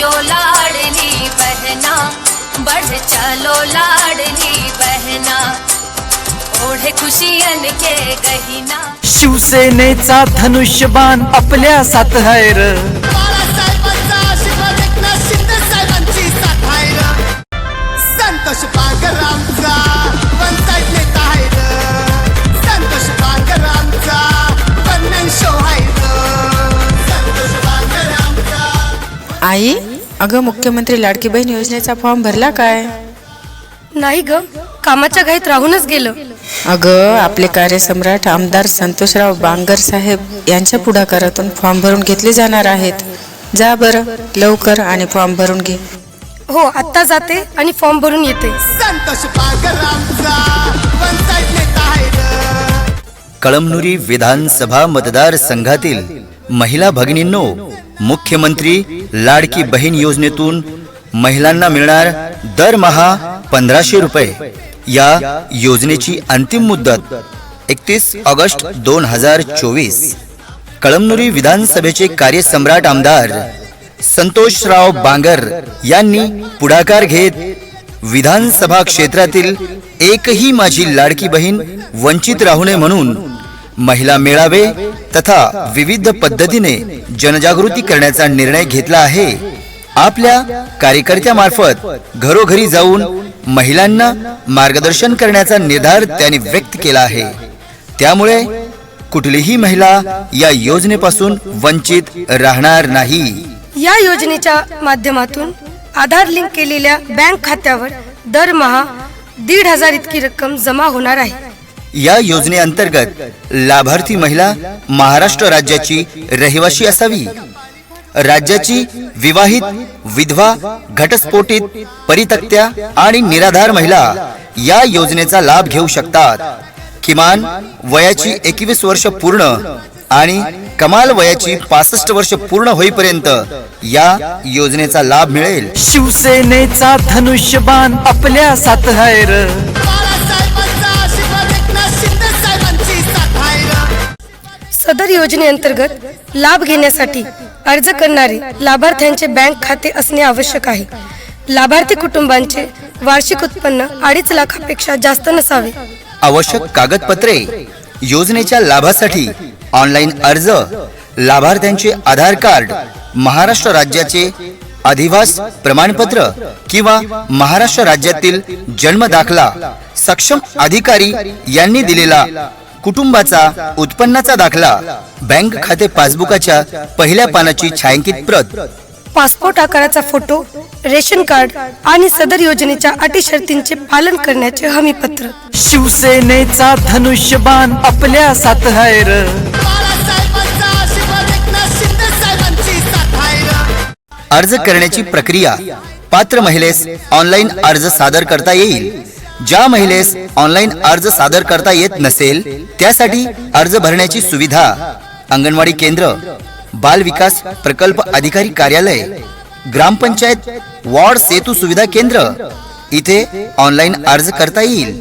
जियो लाडली बहना बढ़ चलो लाडली बहना ओढे खुशियन के गहिना शिवसेनेचा धनुष्यबाण आपल्या साथ आहे र बाळासाहेबांचा आशीर्वाद एकनाथ शिंदे साहेबांची साथ आहे र. संतोष बागर आमचा पंचायत नेता. संतोष शो. संतोष आई अगं मुख्यमंत्री लाडकी बहीण योजनेचा फॉर्म भरला काय? नाही ग कामाच्या घाईत राहूनच गेलं. अगं आपले कार्यसम्राट आमदार संतोषराव बांगर साहेब यांच्या पुढाकारातून फॉर्म भरून घेतले जाणार आहेत. जा बरं लवकर आणि फॉर्म भरून घे. हो आत्ता जाते आणि फॉर्म भरून येते. संतोष बागर आमचा पंचायत नेता आहे र. कळमनुरी विधानसभा मतदारसंघातील महिला भगिनींनो मुख्यमंत्री लाडकी बहीण योजनेतून महिलांना मिळणार दरमहा पंधराशे रुपये. या योजनेची अंतिम मुदत एकतीस ऑगस्ट दोन हजार चोवीस. कळमनुरी विधानसभेचे कार्यसम्राट आमदार संतोषराव बांगर यांनी पुढाकार घेत विधानसभा क्षेत्रातील एकही माझी लाडकी बहीण वंचित राहू नये म्हणून महिला मेळावे तथा विविध पद्धतीने जनजागृती करण्याचा निर्णय घेतला आहे. आपल्या कार्यकर्त्यामार्फत घरोघरी जाऊन महिलांना मार्गदर्शन करण्याचा निर्धार त्यांनी व्यक्त केला आहे. त्यामुळे कुठलीही महिला या योजनेपासून वंचित राहणार नाही. या योजनेच्या माध्यमातून आधार लिंक केलेल्या बँक खात्यावर दरमहा दीड हजार इतकी रक्कम जमा होणार आहे. या योजनेअंतर्गत लाभार्थी महिला महाराष्ट्र राज्याची रहिवाशी असावी. राज्याची विवाहित विधवा घटस्फोटित परितक्त्या आणि निराधार महिला या योजनेचा लाभ घेऊ शकतात. किमान वयाची एकवीस वर्ष पूर्ण आणि कमाल वयाची पासष्ट वर्ष पूर्ण होईपर्यंत या योजनेचा लाभ मिळेल. शिवसेनेचा धनुष्यबाण आपल्या साथ आहे र. योजनेअंतर्गत लाभ घेण्यासाठी अर्ज करणारे लाभार्थ्यांचे बँक खाते असणे आवश्यक आहे लाभार्थी कुटुंबांचे वार्षिक उत्पन्न अडीच लाखापेक्षा जास्त नसावे आवश्यक कागदपत्रे योजनेच्या लाभासाठी ऑनलाईन अर्ज लाभार्थ्यांचे आधार कार्ड महाराष्ट्र राज्याचे अधिवास प्रमाणपत्र किंवा महाराष्ट्र राज्यातील जन्म दाखला सक्षम अधिकारी यांनी दिलेला कुटुंबाचा उत्पन्नाचा दाखला बँक खाते पासबुकाच्या पहिल्या पानाची छायांकित प्रत. पासपोर्ट आकाराचा फोटो रेशन कार्ड आणि सदर योजनेच्या अटी शर्तींचे पालन करण्याचे हमीपत्र. शिवसेनेचा धनुष्यबाण आपल्या साथ र. अर्ज करण्याची प्रक्रिया पात्र महिलेस ऑनलाईन अर्ज सादर करता येईल. ज्या महिलेस ऑनलाईन अर्ज सादर करता येत नसेल त्यासाठी अर्ज भरण्याची सुविधा अंगणवाडी केंद्र बाल विकास प्रकल्प अधिकारी कार्यालय ग्रामपंचायत वॉर्ड सेतू सुविधा केंद्र इथे ऑनलाईन अर्ज करता येईल.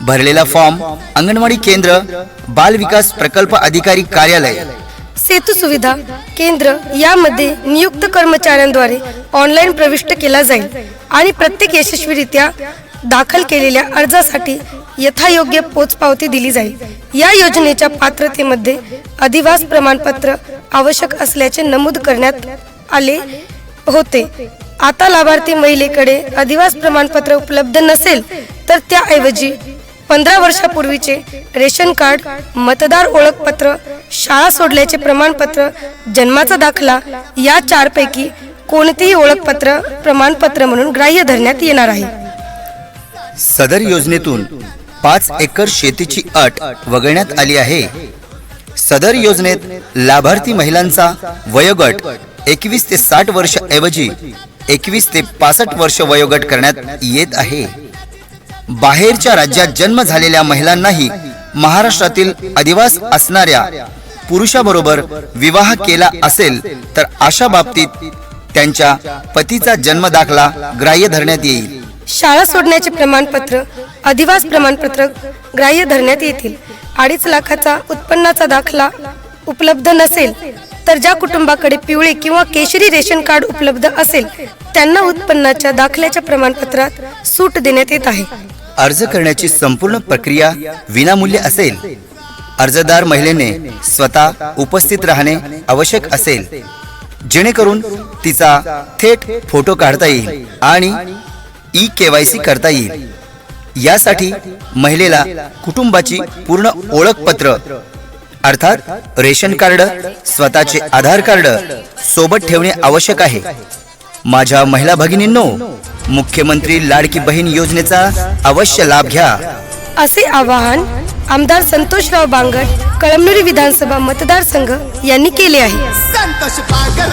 भरलेला फॉर्म अंगणवाडी केंद्र बाल विकास प्रकल्प अधिकारी कार्यालय. सेतू सुविधा केंद्र यामध्ये नियुक्त कर्मचाऱ्यांद्वारे ऑनलाईन प्रविष्ट केला जाईल आणि प्रत्येक यशस्वीरित्या दाखल केलेल्या अर्जासाठी यथायोग्य पोचपावती दिली जाईल. या योजनेच्या पात्रतेमध्ये अधिवास प्रमाणपत्र आवश्यक असल्याचे नमूद करण्यात आले होते. आता लाभार्थी महिलेकडे अधिवास प्रमाणपत्र उपलब्ध नसेल तर त्याऐवजी पंधरा वर्षापूर्वीचे रेशन कार्ड मतदार ओळखपत्र शाळा सोडल्याचे प्रमाणपत्र जन्माचा दाखला या चारपैकी कोणतेही ओळखपत्र प्रमाणपत्र म्हणून ग्राह्य धरण्यात येणार आहे. सदर योजनेतून पाच एकर शेतीची अट वगळण्यात आली आहे. सदर योजनेत लाभार्थी महिलांचा वयोगट एकवीस ते साठ वर्ष ऐवजी एकवीस ते पासष्ट वर्ष वयोगट करण्यात येत आहे. बाहेरच्या राज्यात जन्म झालेल्या महिलांनाही महाराष्ट्रातील अधिवास असणाऱ्या पुरुषाबरोबर विवाह केला असेल तर अशा बाबतीत त्यांच्या पतीचा जन्म दाखला ग्राह्य धरण्यात येईल. शाळा सोडण्याचे प्रमाणपत्र अधिवास प्रमाणपत्र ग्राह्य धरण्यात येतील. अडीच लाखाचा उत्पन्नाचा दाखला उपलब्ध नसेल तर ज्या कुटुंबाकडे पिवळे किंवा केशरी रेशन कार्ड उपलब्ध असेल त्यांना उत्पन्नाच्या दाखल्याच्या प्रमाणपत्रात सूट देण्यात येत आहे. अर्ज करण्याची संपूर्ण प्रक्रिया विनामूल्य असेल. अर्जदार महिलेने स्वतः उपस्थित राहणे आवश्यक असेल. जेणेकरून तिचा थेट फोटो काढता येईल आणि ई केवायसी करता येईल. यासाठी महिलेला कुटुंबाची पूर्ण ओळखपत्र अर्थात रेशन कार्ड स्वतःचे आधार कार्ड सोबत ठेवणे आवश्यक आहे. माझ्या महिला भगिनींनो मुख्यमंत्री लाडकी बहीण योजनेचा अवश्य लाभ घ्या. असे आवाहन आमदार संतोषराव बांगर कळमनुरी विधानसभा मतदारसंघ यांनी केले आहे. संतोष बागर.